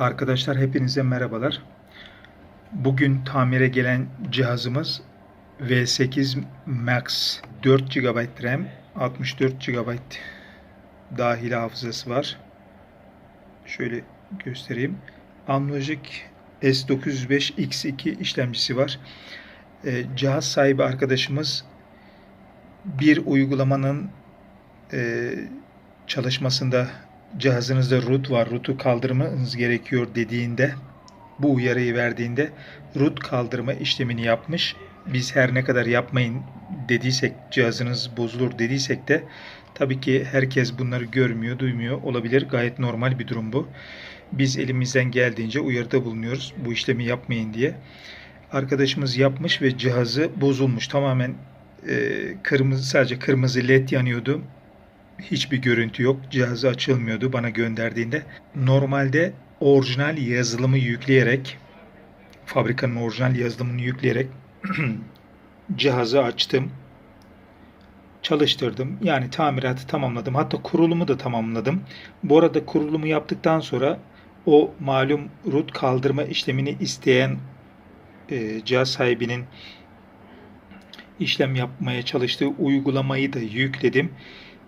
Arkadaşlar hepinize merhabalar. Bugün tamire gelen cihazımız V8 Max 4 GB RAM, 64 GB dahili hafızası var. Şöyle göstereyim. Amlogic S905X2 işlemcisi var. Ee, cihaz sahibi arkadaşımız bir uygulamanın e, çalışmasında cihazınızda root var, root'u kaldırmanız gerekiyor dediğinde bu uyarıyı verdiğinde root kaldırma işlemini yapmış. Biz her ne kadar yapmayın dediysek cihazınız bozulur dediysek de tabii ki herkes bunları görmüyor, duymuyor olabilir. Gayet normal bir durum bu. Biz elimizden geldiğince uyarıda bulunuyoruz bu işlemi yapmayın diye. Arkadaşımız yapmış ve cihazı bozulmuş. Tamamen e, kırmızı sadece kırmızı led yanıyordu hiçbir görüntü yok. Cihazı açılmıyordu bana gönderdiğinde. Normalde orijinal yazılımı yükleyerek fabrikanın orijinal yazılımını yükleyerek cihazı açtım. Çalıştırdım. Yani tamiratı tamamladım. Hatta kurulumu da tamamladım. Bu arada kurulumu yaptıktan sonra o malum root kaldırma işlemini isteyen e, cihaz sahibinin işlem yapmaya çalıştığı uygulamayı da yükledim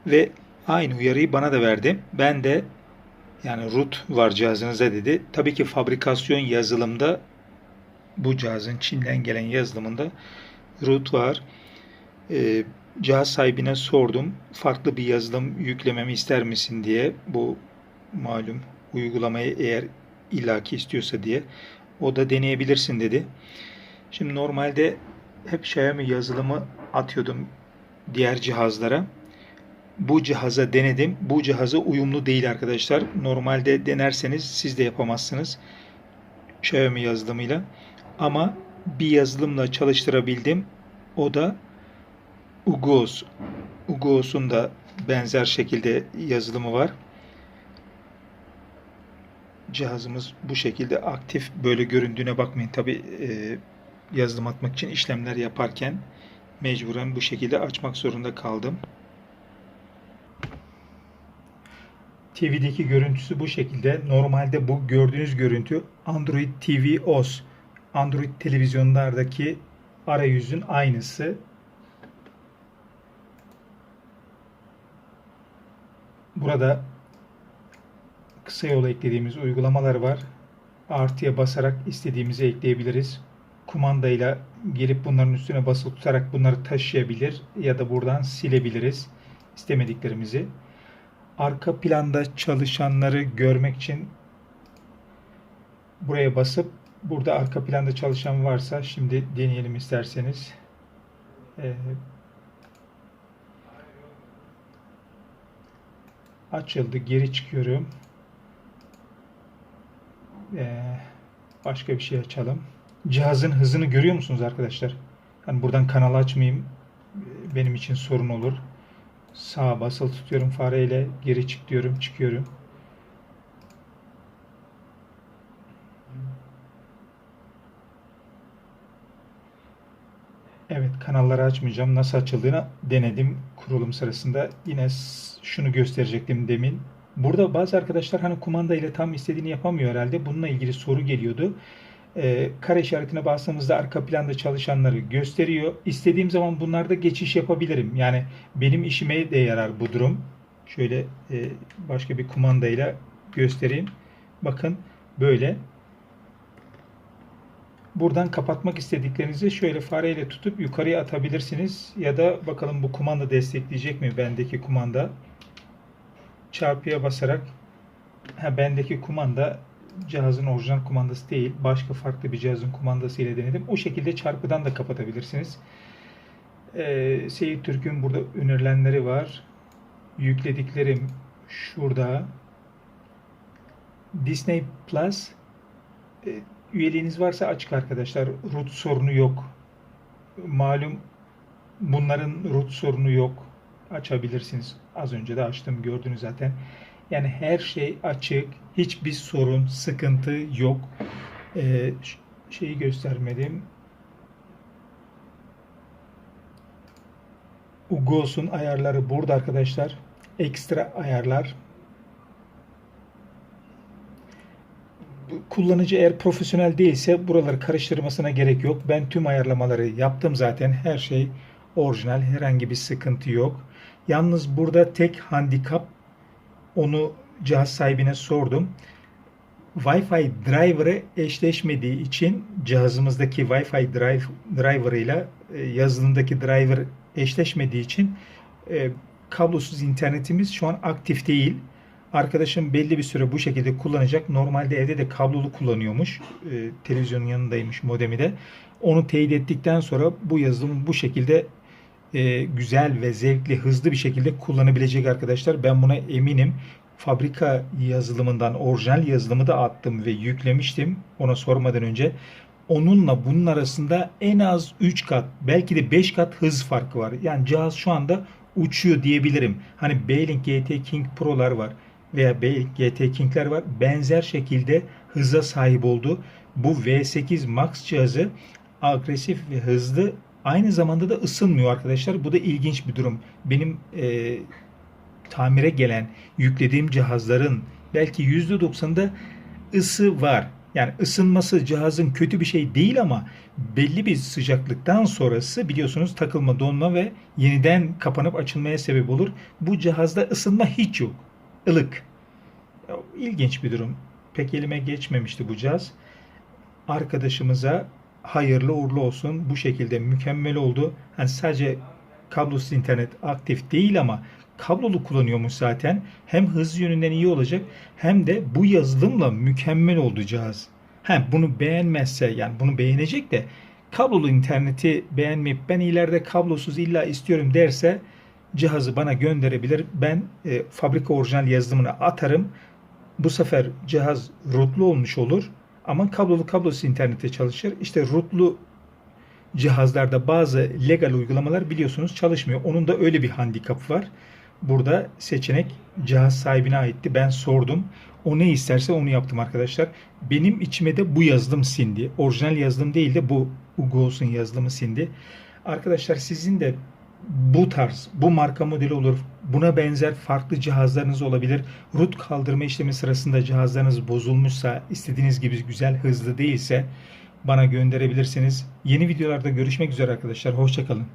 ve aynı uyarıyı bana da verdi. Ben de yani root var cihazınızda dedi. Tabii ki fabrikasyon yazılımda bu cihazın Çin'den gelen yazılımında root var. Ee, cihaz sahibine sordum. Farklı bir yazılım yüklememi ister misin diye. Bu malum uygulamayı eğer ilaki istiyorsa diye. O da deneyebilirsin dedi. Şimdi normalde hep Xiaomi yazılımı atıyordum diğer cihazlara bu cihaza denedim. Bu cihaza uyumlu değil arkadaşlar. Normalde denerseniz siz de yapamazsınız. Xiaomi yazılımıyla. Ama bir yazılımla çalıştırabildim. O da Ugos. Ugos'un da benzer şekilde yazılımı var. Cihazımız bu şekilde aktif böyle göründüğüne bakmayın. Tabi e, yazılım atmak için işlemler yaparken mecburen bu şekilde açmak zorunda kaldım. TV'deki görüntüsü bu şekilde. Normalde bu gördüğünüz görüntü Android TV OS. Android televizyonlardaki arayüzün aynısı. Burada kısa yola eklediğimiz uygulamalar var. Artıya basarak istediğimizi ekleyebiliriz. Kumandayla gelip bunların üstüne basılı tutarak bunları taşıyabilir ya da buradan silebiliriz istemediklerimizi arka planda çalışanları görmek için buraya basıp burada arka planda çalışan varsa şimdi deneyelim isterseniz. Ee, açıldı. Geri çıkıyorum. Ee, başka bir şey açalım. Cihazın hızını görüyor musunuz arkadaşlar? Yani buradan kanal açmayayım. Benim için sorun olur. Sağa basılı tutuyorum fareyle. Geri çık diyorum. Çıkıyorum. Evet kanalları açmayacağım. Nasıl açıldığını denedim kurulum sırasında. Yine şunu gösterecektim demin. Burada bazı arkadaşlar hani kumanda ile tam istediğini yapamıyor herhalde. Bununla ilgili soru geliyordu e, kare işaretine bastığımızda arka planda çalışanları gösteriyor. İstediğim zaman bunlarda geçiş yapabilirim. Yani benim işime de yarar bu durum. Şöyle e, başka bir kumandayla göstereyim. Bakın böyle. Buradan kapatmak istediklerinizi şöyle fareyle tutup yukarıya atabilirsiniz. Ya da bakalım bu kumanda destekleyecek mi bendeki kumanda. Çarpıya basarak ha, bendeki kumanda cihazın orijinal kumandası değil, başka farklı bir cihazın kumandası ile denedim. O şekilde çarpıdan da kapatabilirsiniz. Ee, Seyit Türk'ün burada önerilenleri var. Yüklediklerim şurada. Disney Plus e, üyeliğiniz varsa açık arkadaşlar. Root sorunu yok. Malum bunların root sorunu yok. Açabilirsiniz. Az önce de açtım gördünüz zaten. Yani her şey açık. Hiçbir sorun, sıkıntı yok. Ee, şeyi göstermedim. Ugos'un ayarları burada arkadaşlar. Ekstra ayarlar. kullanıcı eğer profesyonel değilse buraları karıştırmasına gerek yok. Ben tüm ayarlamaları yaptım zaten. Her şey orijinal. Herhangi bir sıkıntı yok. Yalnız burada tek handikap onu cihaz sahibine sordum. Wi-Fi driver'ı eşleşmediği için cihazımızdaki Wi-Fi drive, driver ile yazılımdaki driver eşleşmediği için e, kablosuz internetimiz şu an aktif değil. Arkadaşım belli bir süre bu şekilde kullanacak. Normalde evde de kablolu kullanıyormuş. E, televizyonun yanındaymış modemi de. Onu teyit ettikten sonra bu yazılımı bu şekilde e, güzel ve zevkli, hızlı bir şekilde kullanabilecek arkadaşlar. Ben buna eminim. Fabrika yazılımından orijinal yazılımı da attım ve yüklemiştim ona sormadan önce. Onunla bunun arasında en az 3 kat, belki de 5 kat hız farkı var. Yani cihaz şu anda uçuyor diyebilirim. Hani Beylink GT King Pro'lar var veya Beylink GT King'ler var. Benzer şekilde hıza sahip oldu. Bu V8 Max cihazı agresif ve hızlı aynı zamanda da ısınmıyor arkadaşlar. Bu da ilginç bir durum. Benim e, tamire gelen yüklediğim cihazların belki %90'ında ısı var. Yani ısınması cihazın kötü bir şey değil ama belli bir sıcaklıktan sonrası biliyorsunuz takılma, donma ve yeniden kapanıp açılmaya sebep olur. Bu cihazda ısınma hiç yok. Ilık. İlginç bir durum. Pek elime geçmemişti bu cihaz. Arkadaşımıza hayırlı uğurlu olsun. Bu şekilde mükemmel oldu. Hani sadece kablosuz internet aktif değil ama kablolu kullanıyormuş zaten. Hem hız yönünden iyi olacak hem de bu yazılımla mükemmel oldu cihaz. Hem bunu beğenmezse yani bunu beğenecek de kablolu interneti beğenmeyip ben ileride kablosuz illa istiyorum derse cihazı bana gönderebilir. Ben e, fabrika orijinal yazılımını atarım. Bu sefer cihaz rootlu olmuş olur. Ama kablolu kablosuz internette çalışır. İşte rootlu cihazlarda bazı legal uygulamalar biliyorsunuz çalışmıyor. Onun da öyle bir handikap var. Burada seçenek cihaz sahibine aitti. Ben sordum. O ne isterse onu yaptım arkadaşlar. Benim içime de bu yazılım sindi. Orijinal yazılım değil de bu Ugos'un yazılımı sindi. Arkadaşlar sizin de bu tarz, bu marka modeli olur. Buna benzer farklı cihazlarınız olabilir. Root kaldırma işlemi sırasında cihazlarınız bozulmuşsa, istediğiniz gibi güzel, hızlı değilse bana gönderebilirsiniz. Yeni videolarda görüşmek üzere arkadaşlar. Hoşçakalın.